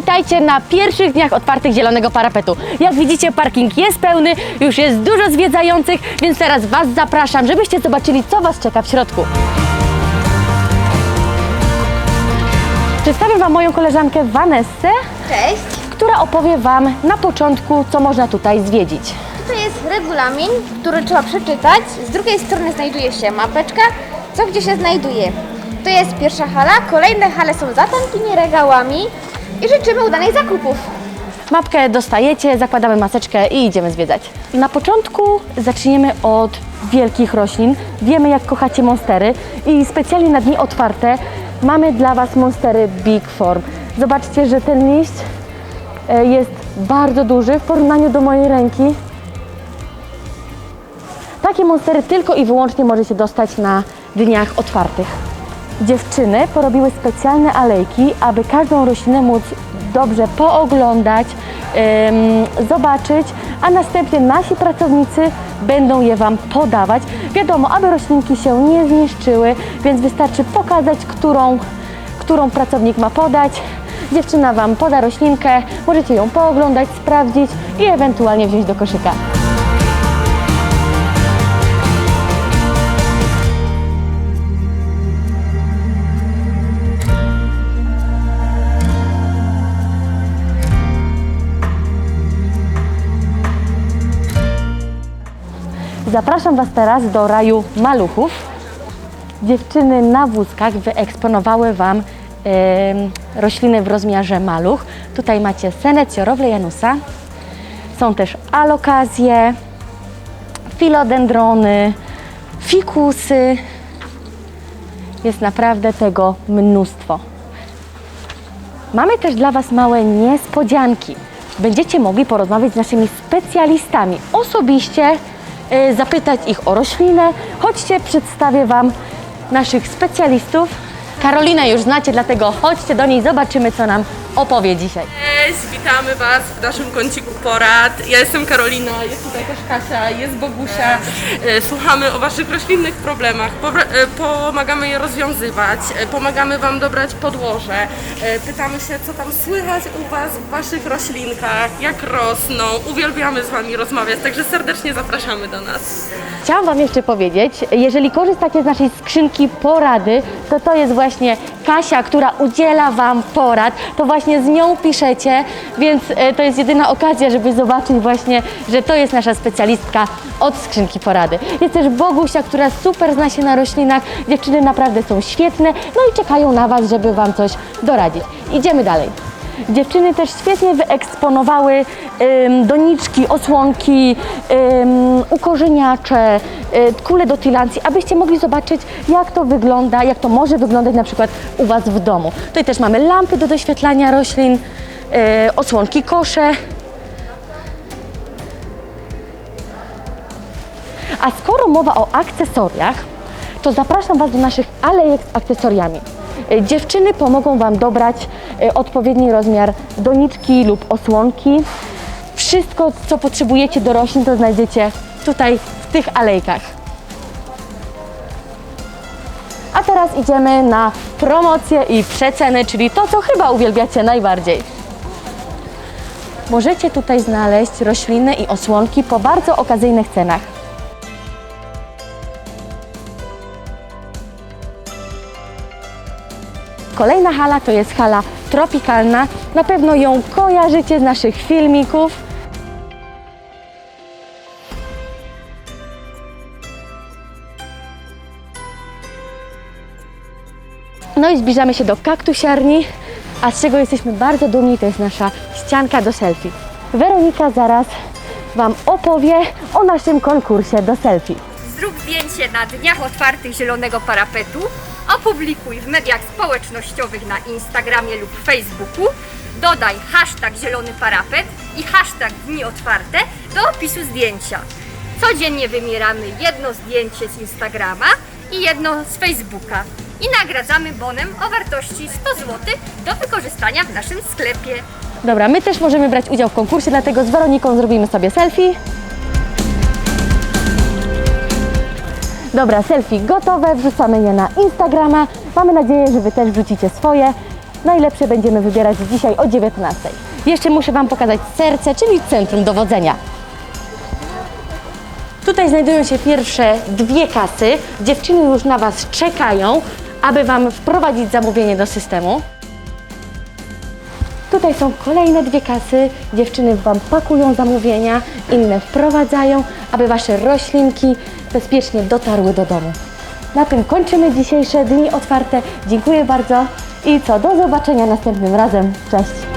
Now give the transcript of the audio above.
witajcie na pierwszych dniach otwartych Zielonego Parapetu. Jak widzicie, parking jest pełny, już jest dużo zwiedzających, więc teraz Was zapraszam, żebyście zobaczyli, co Was czeka w środku. Przedstawię Wam moją koleżankę Vanessę, Cześć. która opowie Wam na początku, co można tutaj zwiedzić. Tutaj jest regulamin, który trzeba przeczytać. Z drugiej strony znajduje się mapeczka, co gdzie się znajduje. To jest pierwsza hala, kolejne hale są za tamtymi regałami i życzymy udanych zakupów. Mapkę dostajecie, zakładamy maseczkę i idziemy zwiedzać. Na początku zaczniemy od wielkich roślin. Wiemy, jak kochacie monstery i specjalnie na dni otwarte mamy dla Was monstery Big Form. Zobaczcie, że ten liść e, jest bardzo duży w porównaniu do mojej ręki. Takie monstery tylko i wyłącznie możecie dostać na dniach otwartych. Dziewczyny porobiły specjalne alejki, aby każdą roślinę móc dobrze pooglądać, em, zobaczyć, a następnie nasi pracownicy będą je Wam podawać. Wiadomo, aby roślinki się nie zniszczyły, więc wystarczy pokazać, którą, którą pracownik ma podać. Dziewczyna Wam poda roślinkę, możecie ją pooglądać, sprawdzić i ewentualnie wziąć do koszyka. Zapraszam Was teraz do raju maluchów. Dziewczyny na wózkach wyeksponowały Wam rośliny w rozmiarze maluch. Tutaj macie Senecio Janusa. Są też alokazje, filodendrony, fikusy. Jest naprawdę tego mnóstwo. Mamy też dla Was małe niespodzianki. Będziecie mogli porozmawiać z naszymi specjalistami osobiście, zapytać ich o roślinę. Chodźcie, przedstawię Wam naszych specjalistów. Karolinę już znacie, dlatego chodźcie do niej, zobaczymy, co nam opowie dzisiaj. Cześć, witamy Was w naszym kąciku porad. Ja jestem Karolina, jest tutaj też Kasia, jest Bogusia. E, Słuchamy o Waszych roślinnych problemach, e, pomagamy je rozwiązywać, e, pomagamy Wam dobrać podłoże, pytamy się, co tam słychać u Was w Waszych roślinkach, jak rosną. Uwielbiamy z Wami rozmawiać, także serdecznie zapraszamy do nas. Chciałam Wam jeszcze powiedzieć, jeżeli korzystacie z naszej skrzynki porady, to to jest właśnie Kasia, która udziela Wam porad. To właśnie z nią piszecie, więc e, to jest jedyna okazja, żeby zobaczyć właśnie, że to jest nasza specjalistka od skrzynki porady. Jest też Bogusia, która super zna się na roślinach. Dziewczyny naprawdę są świetne, no i czekają na Was, żeby Wam coś doradzić. Idziemy dalej. Dziewczyny też świetnie wyeksponowały ym, doniczki, osłonki, ym, ukorzeniacze, y, kule do tylancji, abyście mogli zobaczyć, jak to wygląda, jak to może wyglądać na przykład u Was w domu. Tutaj też mamy lampy do doświetlania roślin, osłonki kosze. A skoro mowa o akcesoriach, to zapraszam Was do naszych alejek z akcesoriami. Y, Dziewczyny pomogą Wam dobrać y, odpowiedni rozmiar doniczki lub osłonki. Wszystko, co potrzebujecie do roślin, to znajdziecie tutaj w tych alejkach. A teraz idziemy na promocje i przeceny, czyli to, co chyba uwielbiacie najbardziej. Możecie tutaj znaleźć rośliny i osłonki po bardzo okazyjnych cenach. Kolejna hala to jest hala tropikalna. Na pewno ją kojarzycie z naszych filmików. No i zbliżamy się do kaktusiarni, a z czego jesteśmy bardzo dumni, to jest nasza ścianka do selfie. Weronika zaraz Wam opowie o naszym konkursie do selfie. Zrób zdjęcie na dniach otwartych Zielonego Parapetu, opublikuj w mediach społecznościowych na Instagramie lub Facebooku, dodaj hashtag Zielony Parapet i hashtag Dni Otwarte do opisu zdjęcia. Codziennie wymieramy jedno zdjęcie z Instagrama i jedno z Facebooka i nagradzamy bonem o wartości 100 zł do wykorzystania w naszym sklepie. Dobra, my też możemy brać udział w konkursie, dlatego z Weroniką zrobimy sobie selfie. Dobra, selfie gotowe, wrzucamy je na Instagrama. Mamy nadzieję, że Wy też wrzucicie swoje. Najlepsze będziemy wybierać dzisiaj o 19. Jeszcze muszę Wam pokazać serce, czyli centrum dowodzenia. Tutaj znajdują się pierwsze dwie kasy. Dziewczyny już na Was czekają, aby Wam wprowadzić zamówienie do systemu. Tutaj są kolejne dwie kasy. Dziewczyny Wam pakują zamówienia, inne wprowadzają, aby Wasze roślinki bezpiecznie dotarły do domu. Na tym kończymy dzisiejsze dni otwarte. Dziękuję bardzo i co, do zobaczenia następnym razem. Cześć!